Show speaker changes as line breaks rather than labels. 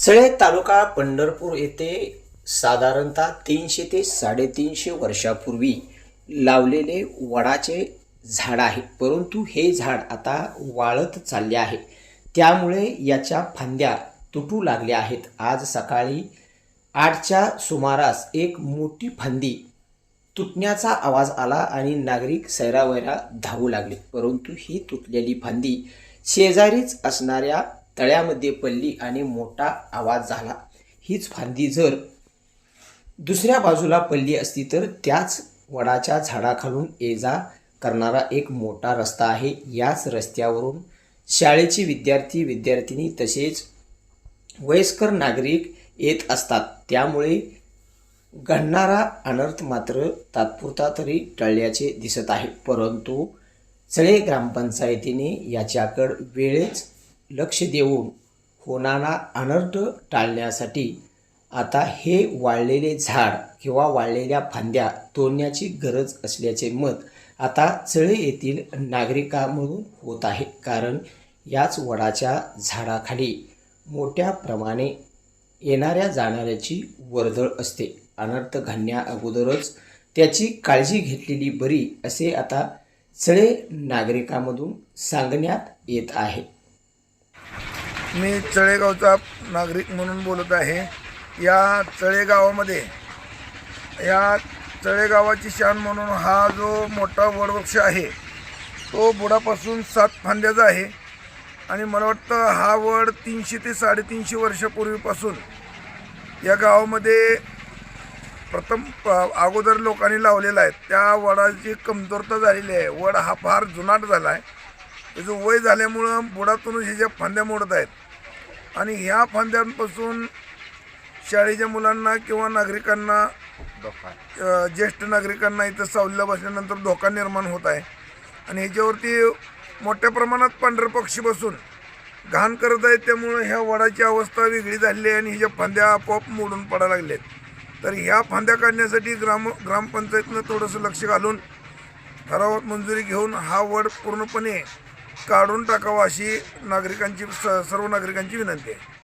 चळे तालुका पंढरपूर येथे साधारणतः तीनशे ते साडेतीनशे वर्षापूर्वी लावलेले वडाचे झाड आहे. परंतु हे झाड आता वाळत चालले आहे. त्यामुळे याच्या फांद्या तुटू लागल्या आहेत. आज सकाळी आठच्या सुमारास एक मोठी फांदी तुटण्याचा आवाज आला आणि नागरिक सैरावैरा धावू लागले. परंतु ही तुटलेली फांदी शेजारीच असणाऱ्या तळ्यामध्ये पडली आणि मोठा आवाज झाला. हीच फांदी जर दुसऱ्या बाजूला पडली असती तर त्याच वडाच्या झाडाखालून ये जा करणारा एक मोठा रस्ता आहे. याच रस्त्यावरून शाळेचे विद्यार्थी विद्यार्थिनी तसेच वयस्कर नागरिक येत असतात. त्यामुळे घडणारा अनर्थ मात्र तात्पुरता तरी टळल्याचे दिसत आहे. परंतु चळे ग्रामपंचायतीने याच्याकडं वेळेच लक्ष देऊन होणारा अनर्थ टाळण्यासाठी आता हे वाळलेले झाड किंवा वाळलेल्या फांद्या तोडण्याची गरज असल्याचे मत आता चळे येथील नागरिकांमधून होत आहे. कारण याच वडाच्या झाडाखाली मोठ्या प्रमाणे येणाऱ्या जाणाऱ्याची वर्दळ असते. अनर्थ घालण्या अगोदरच त्याची काळजी घेतलेली बरी असे आता चळे नागरिकांमधून सांगण्यात येत आहे.
मी चळेगावचा नागरिक म्हणून बोलत आहे. या चळेगावामध्ये या चळेगावाची शान म्हणून हा जो मोठा वडवृक्ष आहे तो बुडापासून सात फांद्याचा आहे. आणि मला वाटतं हा वड तीनशे ते साडेतीनशे वर्षापूर्वीपासून या गावामध्ये प्रथम प- अगोदर लोकांनी लावलेला आहे. त्या वडाची कमतरता झालेली आहे. वड हा फार जुनाट झाला आहे. त्याचं वय झाल्यामुळं बुडातूनच ह्याच्या फांद्या मोडत आहेत. आणि ह्या फांद्यांपासून शाळेच्या मुलांना किंवा नागरिकांना ज्येष्ठ नागरिकांना इथं सावलीला बसल्यानंतर धोका निर्माण होत आहे. आणि ह्याच्यावरती मोठ्या प्रमाणात पांढरे पक्षी बसून घाण करत आहेत. त्यामुळं ह्या वडाची अवस्था वेगळी झालेली आहे आणि ह्याच्या फांद्या आपोआप मोडून पडायला लागल्या आहेत तर ह्या फांद्या काढण्यासाठी ग्राम ग्रामपंचायतनं थोडंसं लक्ष घालून ठरावात मंजुरी घेऊन हा वड पूर्णपणे काढून टाकावं अशी नागरिकांची स सर्व नागरिकांची विनंती आहे.